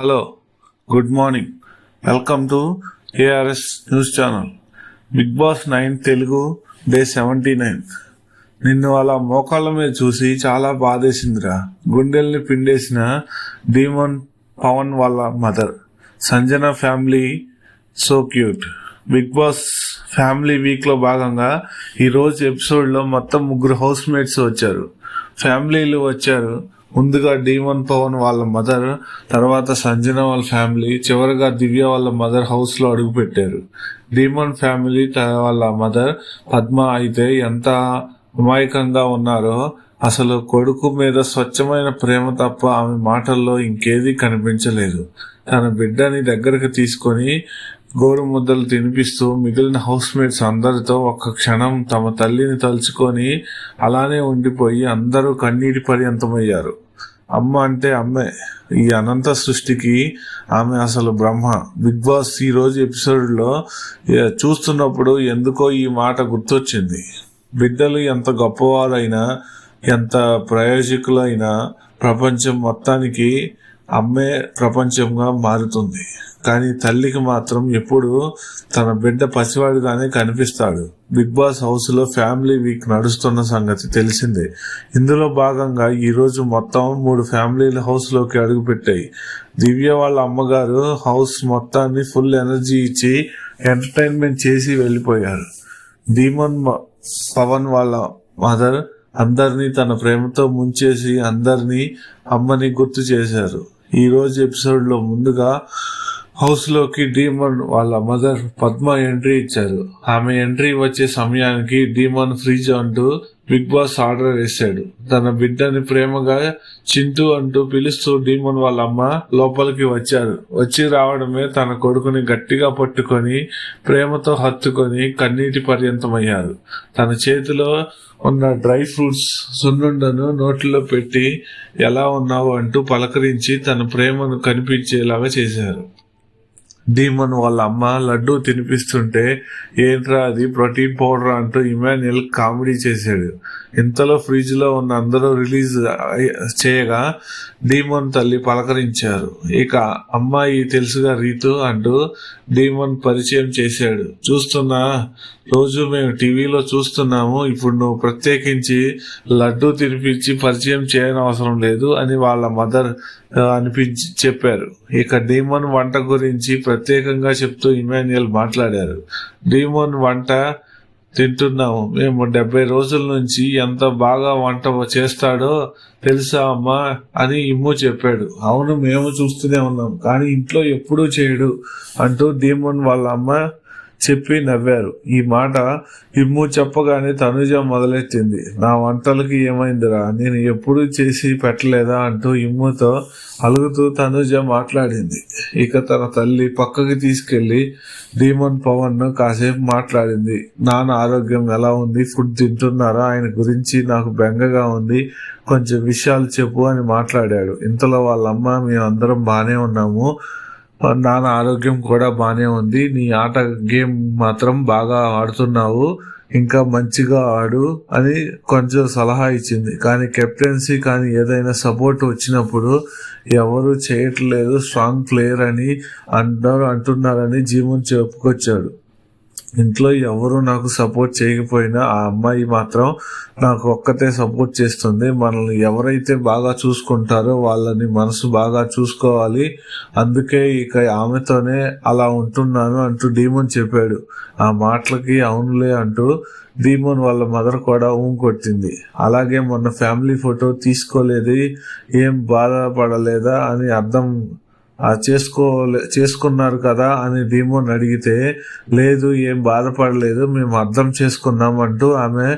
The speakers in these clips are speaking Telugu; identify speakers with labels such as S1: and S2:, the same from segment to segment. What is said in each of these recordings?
S1: Hello. Good morning. Welcome to ARS news channel. Bigg Boss nine Telugu day seventy nine. నిన్ను అలా మోకాళ్ళ మీద చూసి చాలా బాధేసిందిరా. గుండెల్ని పిండేసిన డీమన్ పవన్ వాళ్ళ mother. Sanjana family so cute. Bigg Boss family వీక్లో భాగంగా ఈరోజు ఎపిసోడ్లో మొత్తం ముగ్గురు హౌస్ మేట్స్ వచ్చారు. ఫ్యామిలీలు వచ్చారు. ముందుగా డీమన్ పవన్ వాళ్ళ మదర్ తర్వాత సంజన వాళ్ళ ఫ్యామిలీ చివరిగా దివ్య వాళ్ళ మదర్ హౌస్లో అడుగు పెట్టారు. డీమన్ ఫ్యామిలీ వాళ్ళ మదర్ పద్మ అయితే ఎంత అమాయకంగా ఉన్నారో అసలు కొడుకు మీద స్వచ్ఛమైన ప్రేమ తప్ప ఆమె మాటల్లో ఇంకేదీ కనిపించలేదు. తన బిడ్డని దగ్గరకు తీసుకొని గోరు ముద్దలు తినిపిస్తూ మిగిలిన హౌస్ మేట్స్ అందరితో ఒక్క క్షణం తమ తల్లిని తలుచుకొని అలానే ఉండిపోయి అందరూ కన్నీటి పర్యంతమయ్యారు. అమ్మ అంటే అమ్మే. ఈ అనంత సృష్టికి ఆమె అసలు బ్రహ్మ. బిగ్ బాస్ ఈ రోజు ఎపిసోడ్లో చూస్తున్నప్పుడు ఎందుకో ఈ మాట గుర్తొచ్చింది. బిడ్డలు ఎంత గొప్పవారైనా ఎంత ప్రయోజకులైనా ప్రపంచం మొత్తానికి అమ్మే ప్రపంచంగా మారుతుంది. కానీ తల్లికి మాత్రం ఎప్పుడు తన బిడ్డ పసివాడిగానే కనిపిస్తాడు. బిగ్ బాస్ హౌస్లో ఫ్యామిలీ వీక్ నడుస్తున్న సంగతి తెలిసిందే. ఇందులో భాగంగా ఈ రోజు మొత్తం మూడు ఫ్యామిలీల హౌస్లోకి అడుగు పెట్టాయి. దివ్య వాళ్ళ అమ్మగారు హౌస్ మొత్తాన్ని ఫుల్ ఎనర్జీ ఇచ్చి ఎంటర్టైన్మెంట్ చేసి వెళ్ళిపోయారు. ధీమన్ మ- పవన్ వాళ్ళ మదర్ అందరినీ తన ప్రేమతో ముంచేసి అందరినీ అమ్మని గుర్తు చేశారు. ఈ రోజు ఎపిసోడ్లో ముందుగా హౌస్లోకి డీమన్ వాళ్ళ మదర్ పద్మ ఎంట్రీ ఇచ్చారు. ఆమె ఎంట్రీ వచ్చే సమయానికి డీమన్ ఫ్రిడ్జ్ అంటూ బిగ్ బాస్ ఆర్డర్ వేశాడు. తన బిడ్డని ప్రేమగా చింటూ అంటూ పిలుస్తూ డీమన్ వాళ్ళ అమ్మ లోపలికి వచ్చారు. వచ్చి రావడమే తన కొడుకుని గట్టిగా పట్టుకొని ప్రేమతో హత్తుకొని కన్నీటి పర్యంతమయ్యారు. తన చేతిలో ఉన్న డ్రై ఫ్రూట్స్ సున్నుండను నోట్లో పెట్టి ఎలా ఉన్నావు? అంటూ పలకరించి తన ప్రేమను కనిపించేలాగా చేశారు. డీమన్ వాళ్ళ అమ్మ లడ్డు తినిపిస్తుంటే ఏంట్రా అది? Protein powder? అంటూ ఇమాన్యుయల్ కామెడీ చేశాడు. ఇంతలో ఫ్రిడ్జ్లో ఉన్న అందరూ రిలీజ్ చేయగా డీమన్ తల్లి పలకరించారు. ఇక అమ్మాయి తెలుసుగా రీతు అంటూ డీమన్ పరిచయం చేశాడు. చూస్తున్నా రోజు మేము టీవీలో చూస్తున్నాము. ఇప్పుడు నువ్వు ప్రత్యేకించి లడ్డు తినిపించి పరిచయం చేయనవసరం లేదు అని వాళ్ళ మదర్ అనిపించి చెప్పారు. ఇక డీమోన్ వంట గురించి ప్రత్యేకంగా చెప్తూ ఇమాన్యుయల్ మాట్లాడారు. డీమోన్ వంట తింటున్నాము. మేము డెబ్బై రోజుల నుంచి ఎంత బాగా వంట చేస్తాడో తెలుసా అమ్మా అని ఇమ్ము చెప్పాడు. అవును మేము చూస్తూనే ఉన్నాం కానీ ఇంట్లో ఎప్పుడూ చేయడు అంటూ డీమోన్ వాళ్ళ అమ్మ చెప్పి నవ్వారు. ఈ మాట ఇమ్ము చెప్పగానే తనుజ మొదలెట్టింది. నా వంటలకి ఏమైందిరా? నేను ఎప్పుడు చేసి పెట్టలేదా? అంటూ ఇమ్ముతో అలుగుతూ తనుజ మాట్లాడింది. ఇక తన తల్లి పక్కకి తీసుకెళ్ళి డీమన్ పవన్ను కాసేపు మాట్లాడింది. నాన్న ఆరోగ్యం ఎలా ఉంది? ఫుడ్ తింటున్నారా? ఆయన గురించి నాకు బెంగగా ఉంది. కొంచెం విషయాలు చెప్పు అని మాట్లాడాడు. ఇంతలో వాళ్ళమ్మ అందరం బాగానే ఉన్నాము. నాన్న ఆరోగ్యం కూడా బాగానే ఉంది. నీ ఆట గేమ్ మాత్రం బాగా ఆడుతున్నావు. ఇంకా మంచిగా ఆడు అని కొంచెం సలహా ఇచ్చింది. కానీ కెప్టెన్సీ కానీ ఏదైనా సపోర్ట్ వచ్చినప్పుడు ఎవరు చేయట్లేదు స్ట్రాంగ్ ప్లేయర్ అని అందరూ అంటున్నారని జీవన్ చెప్పుకొచ్చాడు. ఇంట్లో ఎవరు నాకు సపోర్ట్ చేయకపోయినా ఆ అమ్మాయి మాత్రం నాకు ఒక్కతే సపోర్ట్ చేస్తుంది. మనల్ని ఎవరైతే బాగా చూసుకుంటారో వాళ్ళని మనసు బాగా చూసుకోవాలి. అందుకే ఇక ఆమెతోనే అలా ఉంటున్నాను అంటూ డీమన్ చెప్పాడు. ఆ మాటలకి అవునులే అంటూ డీమోన్ వాళ్ళ మదర్ కూడా ఊం కొట్టింది. అలాగే మొన్న ఫ్యామిలీ ఫోటో తీసుకోలేదు ఏం బాధపడలేదా అని అర్థం చేసుకోలే చేసుకున్నారు కదా అని డీమోన్ అడిగితే లేదు ఏం బాధపడలేదు మేము అర్థం చేసుకున్నాం అంటూ ఆమె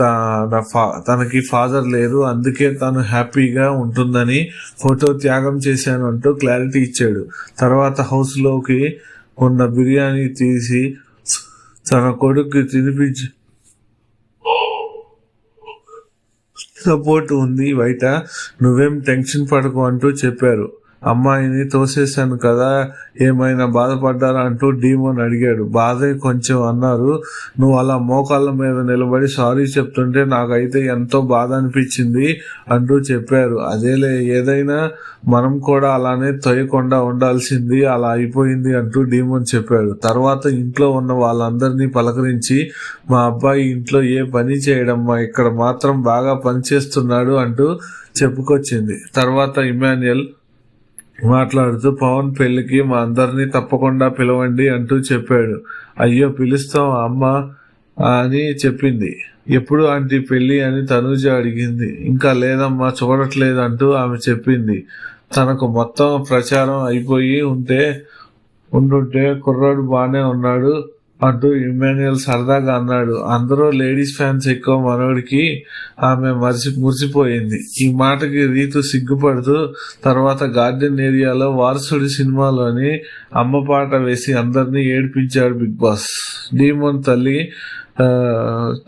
S1: తన ఫా- తనకి ఫాదర్ లేరు అందుకే తను హ్యాపీగా ఉంటుందని ఫోటో త్యాగం చేశాను అంటూ క్లారిటీ ఇచ్చాడు. తర్వాత హౌస్లోకి ఉన్న బిర్యానీ తీసి తన కొడుకు తినిపించి సపోర్ట్ ఉంది బయట నువ్వేం టెన్షన్ పడకు అంటూ చెప్పారు. అమ్మాయిని తోసేశాను కదా ఏమైనా బాధపడ్డారా అంటూ డీమోన్ అడిగాడు. బాధే కొంచెం అన్నారు. నువ్వు అలా మోకాళ్ళ మీద నిలబడి సారీ చెప్తుంటే నాకైతే ఎంతో బాధ అనిపించింది అంటూ చెప్పారు. అదేలే ఏదైనా మనం కూడా అలానే తొయ్యకుండా ఉండాల్సింది అలా అయిపోయింది అంటూ డీమోన్ చెప్పాడు. తర్వాత ఇంట్లో ఉన్న వాళ్ళందరినీ పలకరించి మా అబ్బాయి ఇంట్లో ఏ పని చేయడం మా ఇక్కడ మాత్రం బాగా పనిచేస్తున్నాడు అంటూ చెప్పుకొచ్చింది. తర్వాత ఇమాన్యుయల్ మాట్లాడుతూ పవన్ పెళ్ళికి మా అందరినీ తప్పకుండా పిలవండి అంటూ చెప్పాడు. అయ్యో పిలుస్తాం అమ్మ? అని చెప్పింది. ఎప్పుడు ఆంటీ పెళ్ళి అని తనూజ అడిగింది. ఇంకా లేదమ్మా చూడట్లేదు అంటూ ఆమె చెప్పింది. తనకు మొత్తం ప్రచారం అయిపోయి ఉంటే ఉండుంటే కుర్రాడు బాగానే ఉన్నాడు. అంటూ ఇమాన్యుయల్ సరదాగా అన్నాడు. అందరూ లేడీస్ ఫ్యాన్స్ ఎక్కువ మనోడికి ఆమె మరిసి మురిసిపోయింది. ఈ మాటకి రీతు సిగ్గుపడుతూ తర్వాత గార్డెన్ ఏరియాలో వారసుడి సినిమాలోని అమ్మ పాట వేసి అందరినీ ఏడిపించాడు బిగ్ బాస్. డీమోన్ తల్లి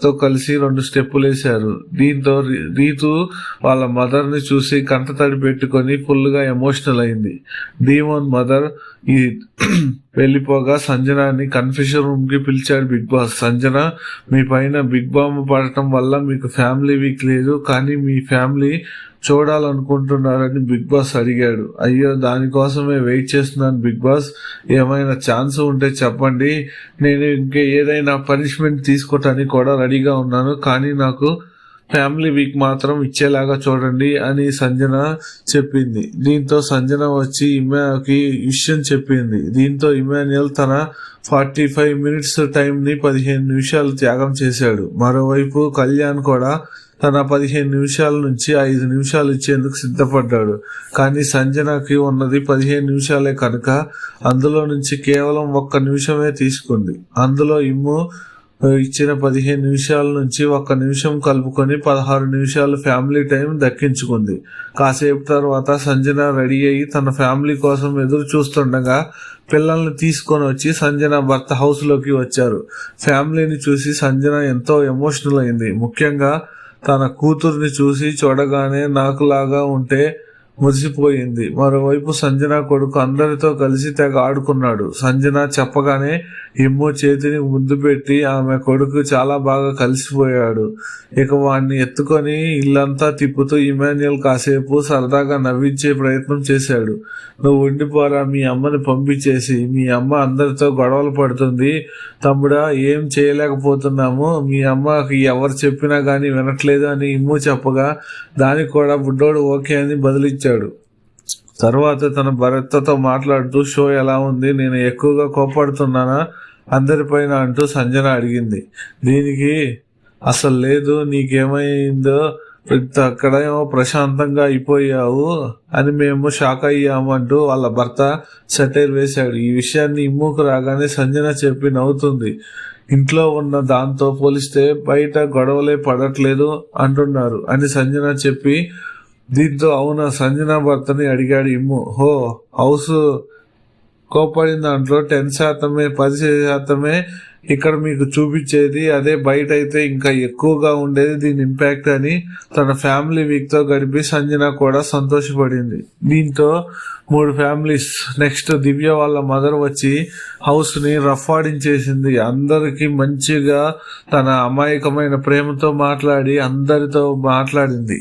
S1: తో కలిసి రెండు స్టెప్పులు వేశారు. దీంతో రీతు వాళ్ళ మదర్ని చూసి కంట తడి పెట్టుకొని ఫుల్గా ఎమోషనల్ అయింది. డీమోన్ మదర్ ఈ వెళ్ళిపోగా సంజనాని కన్ఫ్యూషన్ రూమ్కి పిలిచాడు బిగ్ బాస్. సంజన మీ పైన బిగ్ బాంబ్ పడటం వల్ల మీకు ఫ్యామిలీ వీక్ లేదు కానీ మీ ఫ్యామిలీ చూడాలనుకుంటున్నారని బిగ్ బాస్ అడిగాడు. అయ్యో దానికోసమే వెయిట్ చేస్తున్నాను బిగ్ బాస్. ఏమైనా ఛాన్స్ ఉంటే చెప్పండి. నేను ఇంకా ఏదైనా పనిష్మెంట్ తీసుకోవటానికి కూడా రెడీగా ఉన్నాను కానీ నాకు ఫ్యామిలీ వీక్ మాత్రం ఇచ్చేలాగా చూడండి అని సంజన చెప్పింది. దీంతో సంజన వచ్చి ఇమాకి విషయం చెప్పింది. దీంతో ఇమానియల్ తన ఫార్టీ ఫైవ్ మినిట్స్ టైంని పదిహేను నిమిషాలు త్యాగం చేశాడు. మరోవైపు కళ్యాణ్ కూడా తన పదిహేను నిమిషాల నుంచి ఐదు నిమిషాలు ఇచ్చేందుకు సిద్ధపడ్డాడు. కానీ సంజనకి ఉన్నది పదిహేను నిమిషాలే కనుక అందులో నుంచి కేవలం ఒక్క నిమిషమే తీసుకుంది. అందులో ఇమ్ము ఇచ్చిన పదిహేను నిమిషాల నుంచి ఒక్క నిమిషం కలుపుకొని పదహారు నిమిషాలు ఫ్యామిలీ టైం దక్కించుకుంది. కాసేపు తర్వాత సంజన రెడీ అయ్యి తన ఫ్యామిలీ కోసం ఎదురు చూస్తుండగా పిల్లల్ని తీసుకొని వచ్చి సంజన భర్త హౌస్లోకి వచ్చారు. ఫ్యామిలీని చూసి సంజన ఎంతో ఎమోషనల్ అయింది. ముఖ్యంగా తన కూతుర్ని చూసి చూడగానే నాకులాగా ఉంటే మురిసిపోయింది. మరోవైపు సంజన కొడుకు అందరితో కలిసి తెగ ఆడుకున్నాడు. సంజన చెప్పగానే ఇమ్ము చేతిని ముద్దు పెట్టి ఆమె కొడుకు చాలా బాగా కలిసిపోయాడు. ఇక వాడిని ఎత్తుకొని ఇల్లంతా తిప్పుతూ ఇమాన్యుయల్ కాసేపు సరదాగా నవ్వించే ప్రయత్నం చేశాడు. నువ్వు ఉండిపోరా మీ అమ్మని పంపించేసి. మీ అమ్మ అందరితో గొడవలు పడుతుంది. తమ్ముడా ఏం చేయలేకపోతున్నాము. మీ అమ్మకి ఎవరు చెప్పినా కానీ వినట్లేదు అని ఇమ్ము చెప్పగా దానికి కూడా బుడ్డోడు ఓకే అని బదిలిచ్చాడు తర్వాత తన భర్తతో మాట్లాడుతూ షో ఎలా ఉంది? నేను ఎక్కువగా కోపడుతున్నానా అందరిపైన అంటూ సంజన అడిగింది. దీనికి అసలు లేదు నీకేమైందో? అక్కడ ఏమో ప్రశాంతంగా అయిపోయావు అని మేము షాక్ అయ్యాము అంటూ వాళ్ళ భర్త సెటైర్ వేశాడు. ఈ విషయాన్ని ఇమ్ముకు రాగానే సంజన చెప్పి నవ్వుతుంది. ఇంట్లో ఉన్న దాంతో పోలిస్తే బయట గొడవలే పడట్లేదు అంటున్నారు అని సంజన చెప్పి దీంతో అవునా సంజన భర్తని అడిగాడు ఇమ్ము. హో హౌస్ కోపడిన దాంట్లో టెన్ శాతమే పది శాతమే ఇక్కడ మీకు చూపించేది. అదే బయట అయితే ఇంకా ఎక్కువగా ఉండేది దీని ఇంపాక్ట్ అని తన ఫ్యామిలీ వీక్తో గడిపి సంజన కూడా సంతోషపడింది. దీంతో మూడు ఫ్యామిలీస్ నెక్స్ట్ దివ్య వాళ్ళ మదర్ వచ్చి హౌస్ని రఫాడించేసింది అందరికీ మంచిగా తన అమాయకమైన ప్రేమతో మాట్లాడి అందరితో మాట్లాడింది.